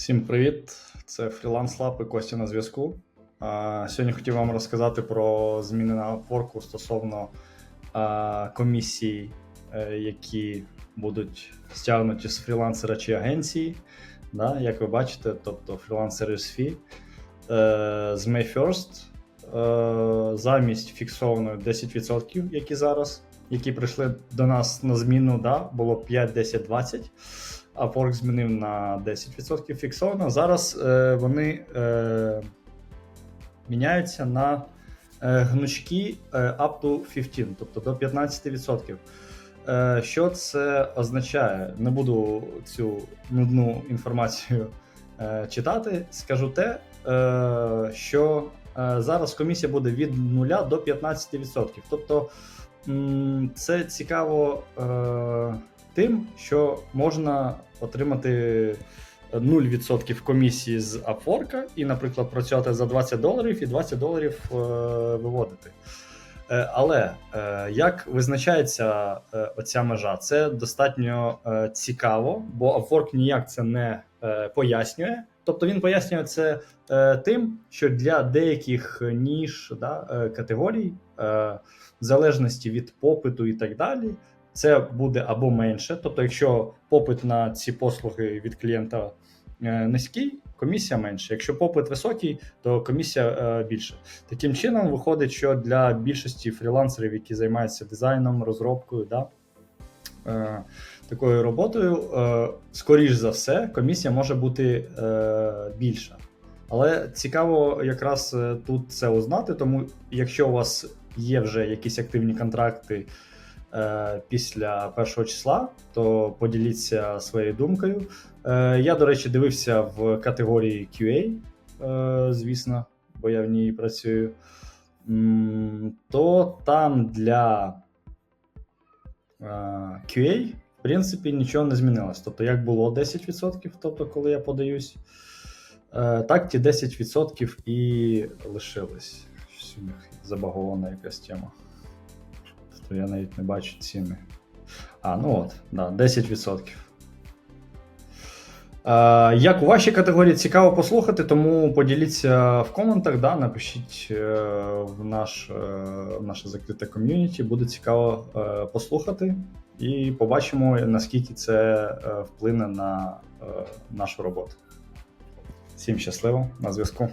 Всім привіт! Це Freelance Lab і Костя на зв'язку. Сьогодні хотів вам розказати про зміни на Upwork стосовно комісій, е, які будуть стягнуті з фрілансера чи агенції. Да, як ви бачите, тобто fee е, з May 1st е, замість фіксованої 10%, які зараз, які прийшли до нас на зміну, да, було 5, 10, 20 а Upwork змінив на 10% фіксовано. Зараз е, вони е, міняються на е, гнучки е, up to 15, тобто до 15%. Е, що це означає? Не буду цю нудну інформацію е, читати. Скажу те, е, що е, зараз комісія буде від 0 до 15%. Тобто це цікаво е, тим, що можна отримати 0% комісії з Upwork і, наприклад, працювати за 20 доларів і 20 доларів е, виводити. Е, Але е, як визначається е, оця межа? Це достатньо е, цікаво, бо Upwork ніяк це не е, пояснює. Тобто він пояснює це е, тим, що для деяких ніж да, е, категорій, е, в залежності від попиту і так далі, це буде або менше. Тобто, якщо попит на ці послуги від клієнта е, низький, комісія менше. Якщо попит високий, то комісія е, більше. Таким чином, виходить, що для більшості фрілансерів, які займаються дизайном, розробкою, да, е, такою роботою, скоріш за все, комісія може бути більша. Але цікаво якраз тут це узнати, тому якщо у вас є вже якісь активні контракти після першого числа, то поділіться своєю думкою. Е, я, до речі, дивився в категорії QA, е, звісно, бо я в ній працюю. То там для е, QA, в принципі, нічого не змінилось. Тобто, як було 10%, тобто, коли я подаюсь, е, так ті 10% і лишились. У них забагована якась тема. Тобто я навіть не бачу ціни. А, ну от, да, 10%. Е, як у вашій категорії цікаво послухати, тому поділіться в коментах, да, напишіть е, в, наш, е, в наше закрите ком'юніті. Буде цікаво е, послухати і побачимо, наскільки це вплине на нашу роботу. Всім щасливо, на зв'язку.